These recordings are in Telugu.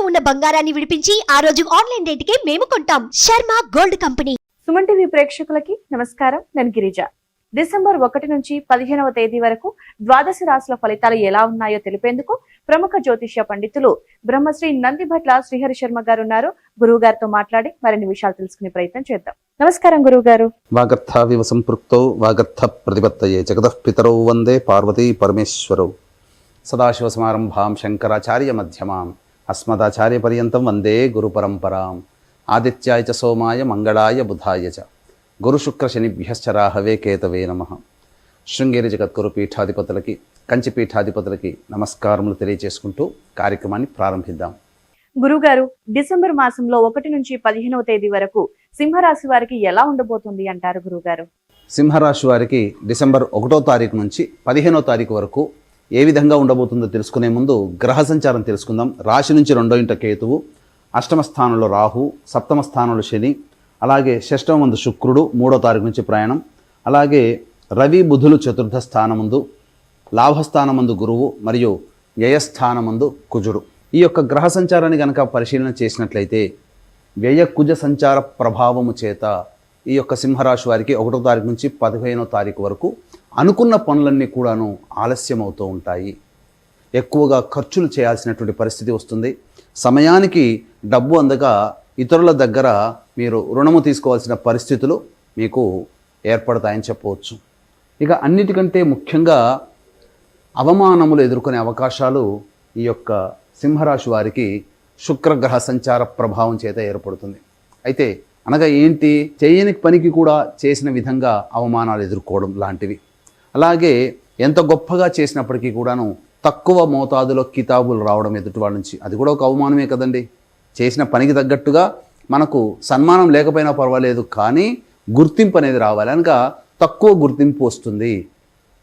ఇంట్లో ఉన్న బంగారాన్ని విడిపించి ఆ రోజు ఆన్లైన్ రేటుకే మేము కొంటాం. Sharma gold company. Suman TV ప్రేక్షకులకి నమస్కారం. నేను గిరిజ. డిసెంబర్ ఒకటి నుంచి పదిహేనవ తేదీ వరకు ద్వాదశ రాశుల ఫలితాలు ఎలా ఉన్నాయో తెలిపేందుకు ప్రముఖ జ్యోతిష్య పండితులు బ్రహ్మశ్రీ నందిభట్ల శ్రీహరి శర్మ గారు ఉన్నారు. గురువు గారితో మాట్లాడి మరిన్ని విషయాలు తెలుసుకునే ప్రయత్నం చేద్దాం. నమస్కారం గురువు గారు. వాగర్థావివ సంపృక్తౌ వాగర్థ ప్రతిపత్తయే జగతః పితరౌ వందే పార్వతీ పరమేశ్వరౌ. సదాశివసమారంభాం శంకరాచార్య మధ్యమాం. అస్మదాచార్యపర్యంతం వందే గురుపరంపరాం. ఆదిత్యాయ చ సోమాయ మంగళాయ బుధాయ చ. గురుశుక్రశనిభ్యశ్చ రాహవే కేతవే నమ. శృంగేరి జగద్గురు పీఠాధిపతులకి కంచి పీఠాధిపతులకి నమస్కారములు తెలియజేసుకుంటూ కార్యక్రమాన్ని ప్రారంభిద్దాం. గురువు గారు డిసెంబర్ మాసంలో ఒకటి నుంచి పదిహేనవ తేదీ వరకు సింహరాశి వారికి ఎలా ఉండబోతుంది అంటారు గురువు గారు సింహరాశి వారికి డిసెంబర్ ఒకటో తారీఖు నుంచి పదిహేనో తారీఖు వరకు ఏ విధంగా ఉండబోతుందో తెలుసుకునే ముందు గ్రహ సంచారం తెలుసుకుందాం. రాశి నుంచి రెండో ఇంట కేతువు అష్టమ స్థానంలో రాహు సప్తమ స్థానంలో శని అలాగే షష్టమ ముందు శుక్రుడు మూడో తారీఖు నుంచి ప్రయాణం. అలాగే రవి బుధులు చతుర్థ స్థానముందు లాభస్థానమందు గురువు మరియు వ్యయస్థానమందు కుజుడు. ఈ యొక్క గ్రహ సంచారాన్ని కనుక పరిశీలన చేసినట్లయితే వ్యయ కుజ సంచార ప్రభావము చేత ఈ యొక్క సింహరాశి వారికి ఒకటో తారీఖు నుంచి పదిహేనో తారీఖు వరకు అనుకున్న పనులన్నీ కూడాను ఆలస్యం అవుతూ ఉంటాయి. ఎక్కువగా ఖర్చులు చేయాల్సినటువంటి పరిస్థితి వస్తుంది. సమయానికి డబ్బు అందగా ఇతరుల దగ్గర మీరు రుణము తీసుకోవాల్సిన పరిస్థితులు మీకు ఏర్పడతాయని చెప్పవచ్చు. ఇక అన్నిటికంటే ముఖ్యంగా అవమానములు ఎదుర్కొనే అవకాశాలు ఈ యొక్క సింహరాశి వారికి శుక్రగ్రహ సంచార ప్రభావం చేత ఏర్పడుతుంది. అయితే అనగా ఏంటి? చేయని పనికి కూడా చేసిన విధంగా అవమానాలు ఎదుర్కోవడం లాంటివి. అలాగే ఎంత గొప్పగా చేసినప్పటికీ కూడాను తక్కువ మోతాదులో కితాబులు రావడం ఎదుటి వాళ్ళ నుంచి. అది కూడా ఒక అవమానమే కదండి. చేసిన పనికి తగ్గట్టుగా మనకు సన్మానం లేకపోయినా పర్వాలేదు కానీ గుర్తింపు అనేది రావాలి. అనగా తక్కువ గుర్తింపు వస్తుంది.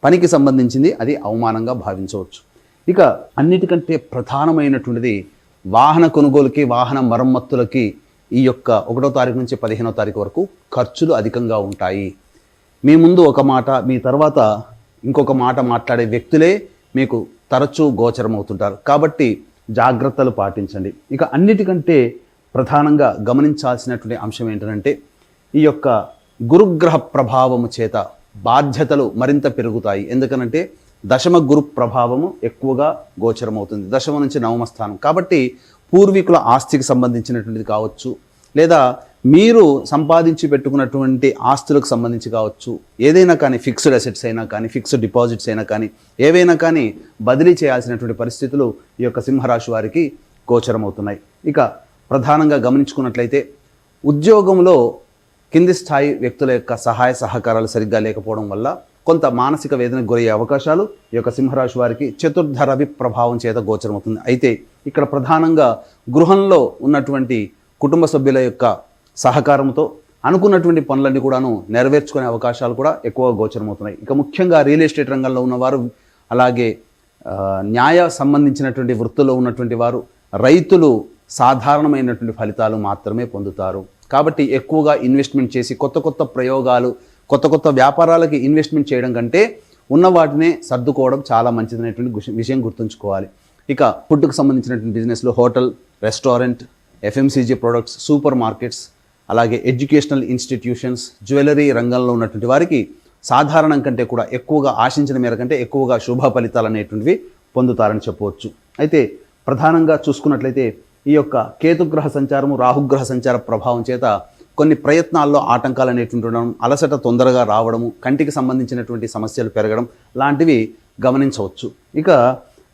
పనికి సంబంధించింది అది అవమానంగా భావించవచ్చు. ఇక అన్నిటికంటే ప్రధానమైనటువంటిది వాహన కొనుగోలుకి వాహన మరమ్మతులకి ఈ యొక్క ఒకటో తారీఖు నుంచి పదిహేనో తారీఖు వరకు ఖర్చులు అధికంగా ఉంటాయి. మీ ముందు ఒక మాట మీ తర్వాత ఇంకొక మాట మాట్లాడే వ్యక్తులే మీకు తరచూ గోచరం అవుతుంటారు కాబట్టి జాగ్రత్తలు పాటించండి. ఇక అన్నిటికంటే ప్రధానంగా గమనించాల్సినటువంటి అంశం ఏంటంటే ఈ యొక్క గురుగ్రహ ప్రభావము చేత బాధ్యతలు మరింత పెరుగుతాయి. ఎందుకనంటే దశమ గురు ప్రభావము ఎక్కువగా గోచరమవుతుంది. దశమ నుంచి నవమ స్థానం. కాబట్టి పూర్వీకుల ఆస్తికి సంబంధించినటువంటిది కావచ్చు లేదా మీరు సంపాదించి పెట్టుకున్నటువంటి ఆస్తులకు సంబంధించి కావచ్చు ఏదైనా కానీ ఫిక్స్డ్ అసెట్స్ అయినా కానీ ఫిక్స్డ్ డిపాజిట్స్ అయినా కానీ ఏవైనా కానీ బదిలీ చేయాల్సినటువంటి పరిస్థితులు ఈ యొక్క సింహరాశి వారికి గోచరమవుతున్నాయి. ఇక ప్రధానంగా గమనించుకున్నట్లయితే ఉద్యోగంలో కింది స్థాయి వ్యక్తుల యొక్క సహాయ సహకారాలు సరిగ్గా లేకపోవడం వల్ల కొంత మానసిక వేదనకు గురయ్యే అవకాశాలు ఈ యొక్క సింహరాశి వారికి చతుర్ధరవి ప్రభావం చేత గోచరమవుతుంది. అయితే ఇక్కడ ప్రధానంగా గృహంలో ఉన్నటువంటి కుటుంబ సభ్యుల యొక్క సహకారంతో అనుకున్నటువంటి పనులన్నీ కూడాను నెరవేర్చుకునే అవకాశాలు కూడా ఎక్కువగా గోచరమవుతున్నాయి. ఇక ముఖ్యంగా రియల్ ఎస్టేట్ రంగంలో ఉన్నవారు అలాగే న్యాయ సంబంధించినటువంటి వృత్తిలో ఉన్నటువంటి వారు రైతులు సాధారణమైనటువంటి ఫలితాలు మాత్రమే పొందుతారు. కాబట్టి ఎక్కువగా ఇన్వెస్ట్మెంట్ చేసి కొత్త కొత్త ప్రయోగాలు కొత్త కొత్త వ్యాపారాలకి ఇన్వెస్ట్మెంట్ చేయడం కంటే ఉన్న వాటినే సర్దుకోవడం చాలా మంచిదనేటువంటి విషయం గుర్తుంచుకోవాలి. ఇక ఫుడ్కు సంబంధించినటువంటి బిజినెస్లో hotel restaurant FMCG products super markets అలాగే ఎడ్యుకేషనల్ ఇన్స్టిట్యూషన్స్ జ్యువెలరీ రంగంలో ఉన్నటువంటి వారికి సాధారణం కంటే కూడా ఎక్కువగా ఆశించిన మేర కంటే ఎక్కువగా శుభ ఫలితాలు అనేటువంటివి పొందుతారని చెప్పవచ్చు. అయితే ప్రధానంగా చూసుకున్నట్లయితే ఈ యొక్క కేతుగ్రహ సంచారము రాహుగ్రహ సంచార ప్రభావం చేత కొన్ని ప్రయత్నాల్లో ఆటంకాలు అనేటువంటి ఉండడం అలసట తొందరగా రావడము కంటికి సంబంధించినటువంటి సమస్యలు పెరగడం లాంటివి గమనించవచ్చు. ఇక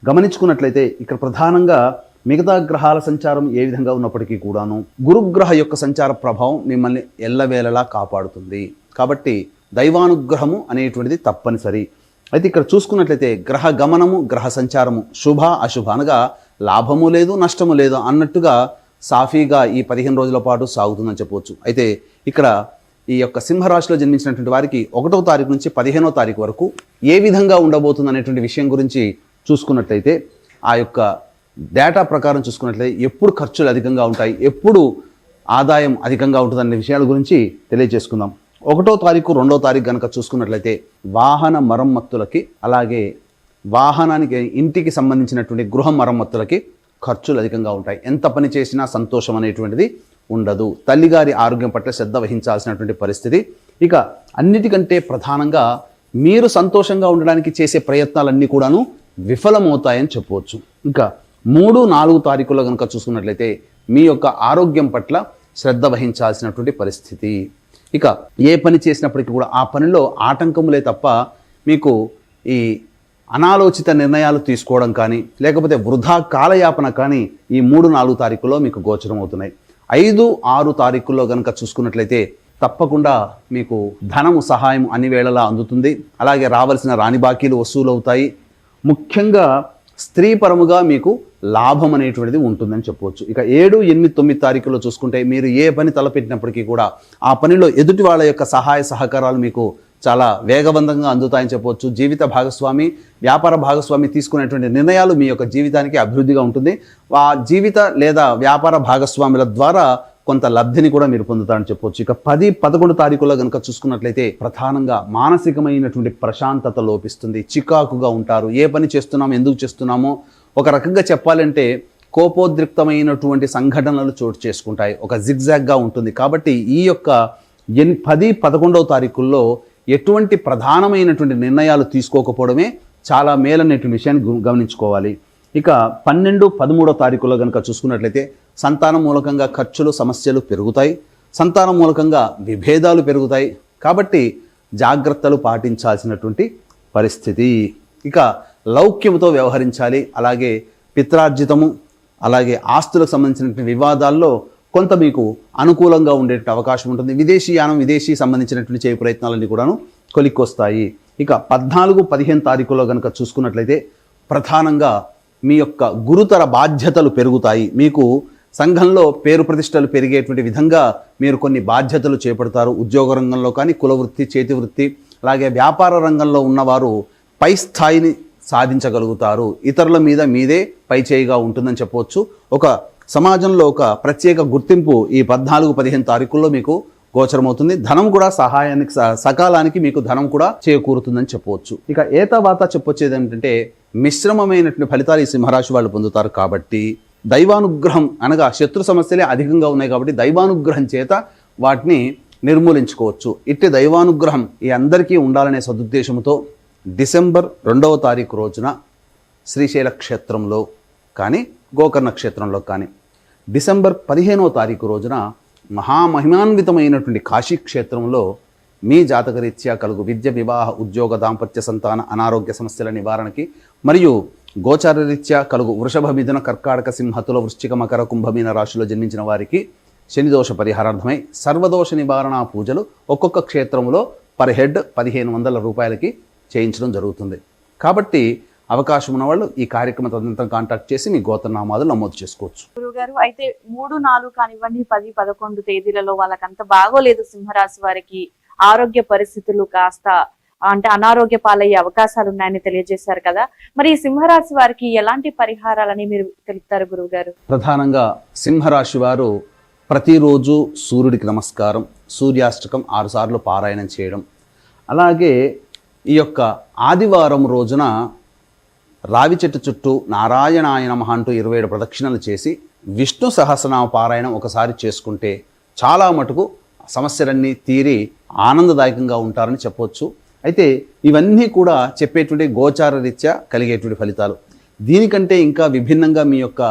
గమనించుకున్నట్లయితే ఇక్కడ ప్రధానంగా మిగతా గ్రహాల సంచారం ఏ విధంగా ఉన్నప్పటికీ కూడాను గురుగ్రహ యొక్క సంచార ప్రభావం మిమ్మల్ని ఎల్లవేళలా కాపాడుతుంది. కాబట్టి దైవానుగ్రహము అనేటువంటిది తప్పనిసరి. అయితే ఇక్కడ చూసుకున్నట్లయితే గ్రహ గమనము గ్రహ సంచారము శుభ అశుభ అనగా లాభము లేదు నష్టము లేదు అన్నట్టుగా సాఫీగా ఈ పదిహేను రోజుల పాటు సాగుతుందని చెప్పవచ్చు. అయితే ఇక్కడ ఈ యొక్క సింహరాశిలో జన్మించినటువంటి వారికి ఒకటో తారీఖు నుంచి పదిహేనో తారీఖు వరకు ఏ విధంగా ఉండబోతుంది అనేటువంటి విషయం గురించి చూసుకున్నట్లయితే ఆ యొక్క డేటా ప్రకారం చూసుకున్నట్లయితే ఎప్పుడు ఖర్చులు అధికంగా ఉంటాయి ఎప్పుడు ఆదాయం అధికంగా ఉంటుందనే విషయాల గురించి తెలియజేసుకుందాం. ఒకటో తారీఖు రెండో తారీఖు కనుక చూసుకున్నట్లయితే వాహన మరమ్మతులకి అలాగే వాహనానికి ఇంటికి సంబంధించినటువంటి గృహ మరమ్మతులకి ఖర్చులు అధికంగా ఉంటాయి. ఎంత పని చేసినా సంతోషం అనేటువంటిది ఉండదు. తల్లిగారి ఆరోగ్యం పట్ల శ్రద్ధ వహించాల్సినటువంటి పరిస్థితి. ఇక అన్నిటికంటే ప్రధానంగా మీరు సంతోషంగా ఉండడానికి చేసే ప్రయత్నాలన్నీ కూడాను విఫలమవుతాయని చెప్పవచ్చు. ఇంకా మూడు నాలుగు తారీఖులో కనుక చూసుకున్నట్లయితే మీ యొక్క ఆరోగ్యం పట్ల శ్రద్ధ వహించాల్సినటువంటి పరిస్థితి. ఇక ఏ పని చేసినప్పటికీ కూడా ఆ పనిలో ఆటంకములే తప్ప మీకు ఈ అనాలోచిత నిర్ణయాలు తీసుకోవడం కానీ లేకపోతే వృధా కాలయాపన కానీ ఈ మూడు నాలుగు తారీఖుల్లో మీకు గోచరం అవుతున్నాయి. ఐదు ఆరు తారీఖుల్లో కనుక చూసుకున్నట్లయితే తప్పకుండా మీకు ధనము సహాయం అన్ని వేళలా అందుతుంది. అలాగే రావాల్సిన రాణి బాకీలు వసూలు అవుతాయి ముఖ్యంగా స్త్రీ పరముగా మీకు లాభం అనేటువంటిది ఉంటుందని చెప్పవచ్చు. ఇక ఏడు ఎనిమిది తొమ్మిది తారీఖులో చూసుకుంటే మీరు ఏ పని తలపెట్టినప్పటికీ కూడా ఆ పనిలో ఎదుటి వాళ్ళ యొక్క సహాయ సహకారాలు మీకు చాలా వేగవంతంగా అందుతాయని చెప్పవచ్చు. జీవిత భాగస్వామి వ్యాపార భాగస్వామి తీసుకునేటువంటి నిర్ణయాలు మీ యొక్క జీవితానికి అభివృద్ధిగా ఉంటుంది. ఆ జీవిత లేదా వ్యాపార భాగస్వాముల ద్వారా కొంత లబ్ధిని కూడా మీరు పొందుతారని చెప్పొచ్చు ఇక పది పదకొండు తారీఖుల్లో కనుక చూసుకున్నట్లయితే ప్రధానంగా మానసికమైనటువంటి ప్రశాంతత లోపిస్తుంది. చికాకుగా ఉంటారు. ఏ పని చేస్తున్నామో ఎందుకు చేస్తున్నామో ఒక రకంగా చెప్పాలంటే కోపోద్రిక్తమైనటువంటి సంఘటనలు చోటు చేసుకుంటాయి. ఒక జిగ్జాగ్గా ఉంటుంది. కాబట్టి ఈ యొక్క ఎన్ పది పదకొండవ తారీఖుల్లో ఎటువంటి ప్రధానమైనటువంటి నిర్ణయాలు తీసుకోకపోవడమే చాలా మేలనేటువంటి విషయాన్ని గమనించుకోవాలి. ఇక పన్నెండు పదమూడో తారీఖులో కనుక చూసుకున్నట్లయితే సంతానం మూలకంగా ఖర్చులు సమస్యలు పెరుగుతాయి. సంతానం మూలకంగా విభేదాలు పెరుగుతాయి. కాబట్టి జాగ్రత్తలు పాటించాల్సినటువంటి పరిస్థితి. ఇక లౌక్యముతో వ్యవహరించాలి. అలాగే పిత్రార్జితము అలాగే ఆస్తులకు సంబంధించినటువంటి వివాదాల్లో కొంత మీకు అనుకూలంగా ఉండేటువంటి అవకాశం ఉంటుంది. విదేశీయానం విదేశీ సంబంధించినటువంటి చేయ ప్రయత్నాలన్నీ కూడాను కొలిక్కొస్తాయి. ఇక పద్నాలుగు పదిహేను తారీఖులో కనుక చూసుకున్నట్లయితే ప్రధానంగా మీ యొక్క గురుతర బాధ్యతలు పెరుగుతాయి. మీకు సంఘంలో పేరు ప్రతిష్టలు పెరిగేటువంటి విధంగా మీరు కొన్ని బాధ్యతలు చేపడతారు. ఉద్యోగ రంగంలో కానీ కులవృత్తి చేతివృత్తి చేతి వృత్తి అలాగే వ్యాపార రంగంలో ఉన్నవారు పై స్థాయిని సాధించగలుగుతారు. ఇతరుల మీద మీదే పై చేయిగా ఉంటుందని చెప్పవచ్చు. ఒక సమాజంలో ఒక ప్రత్యేక గుర్తింపు ఈ పద్నాలుగు పదిహేను తారీఖుల్లో మీకు గోచరమవుతుంది. ధనం కూడా సహాయానికి స- సకాలానికి మీకు ధనం కూడా చేకూరుతుందని చెప్పవచ్చు. ఇక ఏత వార్త చెప్పొచ్చేది ఏంటంటే మిశ్రమమైనటువంటి ఫలితాలు ఈ సింహరాశి వాళ్ళు పొందుతారు కాబట్టి దైవానుగ్రహం అనగా శత్రు సమస్యలే అధికంగా ఉన్నాయి కాబట్టి దైవానుగ్రహం చేత వాటిని నిర్మూలించుకోవచ్చు. ఇట్టి దైవానుగ్రహం ఈ అందరికీ ఉండాలనే సదుద్దేశంతో డిసెంబర్ రెండవ తారీఖు రోజున శ్రీశైల క్షేత్రంలో కానీ గోకర్ణ క్షేత్రంలో కానీ డిసెంబర్ పదిహేనవ తారీఖు రోజున మహామహిమాన్వితమైనటువంటి కాశీ క్షేత్రంలో మీ జాతకరీత్యా కలుగు విద్య వివాహ ఉద్యోగ దాంపత్య సంతాన అనారోగ్య సమస్యల నివారణకి మరియు గోచారరీత్యా కలుగు వృషభ మిథున కర్కాటక సింహతుల వృశ్చిక మకర కుంభమీన రాశిలో జన్మించిన వారికి శనిదోష పరిహారార్థమై సర్వదోష నివారణ పూజలు ఒక్కొక్క క్షేత్రంలో పర్ హెడ్ పదిహేను వందల రూపాయలకి చేయించడం జరుగుతుంది. కాబట్టి అవకాశం ఉన్న వాళ్ళు ఈ కార్యక్రమం తదనంతరం కాంటాక్ట్ చేసి మీ గోత్రనామాలు నమోదు చేసుకోవచ్చు. గురువు గారు అయితే మూడు నాలుగు కానివ్వండి పది పదకొండు తేదీలలో వాళ్ళకంత బాగోలేదు సింహరాశి వారికి ఆరోగ్య పరిస్థితులు కాస్త అంటే అనారోగ్య పాలయ్యే అవకాశాలు ఉన్నాయని తెలియజేశారు కదా. మరి ఈ సింహరాశి వారికి ఎలాంటి పరిహారాలని మీరు తెలుపుతారు గురువు గారు ప్రధానంగా సింహరాశి వారు ప్రతిరోజు సూర్యుడికి నమస్కారం సూర్యాష్టకం ఆరుసార్లు పారాయణం చేయడం. అలాగే ఈ యొక్క ఆదివారం రోజున రావి చెట్టు చుట్టూ నారాయణాయ నమః అంటూ ఇరవై ఏడు ప్రదక్షిణలు చేసి విష్ణు సహస్రనామ పారాయణం ఒకసారి చేసుకుంటే చాలా మటుకు సమస్యలన్నీ తీరి ఆనందదాయకంగా ఉంటారని చెప్పొచ్చు. అయితే ఇవన్నీ కూడా చెప్పేటువంటి గోచార రీత్యా కలిగేటువంటి ఫలితాలు. దీనికంటే ఇంకా విభిన్నంగా మీ యొక్క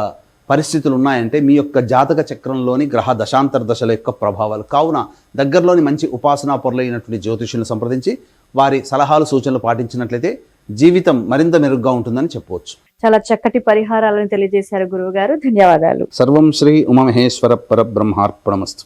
పరిస్థితులు ఉన్నాయంటే మీ యొక్క జాతక చక్రంలోని గ్రహ దశాంతర దశల యొక్క ప్రభావాలు. కావున దగ్గరలోని మంచి ఉపాసనా పొరలైనటువంటి జ్యోతిషులను సంప్రదించి వారి సలహాలు సూచనలు పాటించినట్లయితే జీవితం మరింత మెరుగ్గా ఉంటుందని చెప్పవచ్చు. చాలా చక్కటి పరిహారాలను తెలియజేశారు గురువు గారు ధన్యవాదాలు. సర్వం శ్రీ ఉమమహేశ్వర పరబ్రహ్మార్పణమస్తు.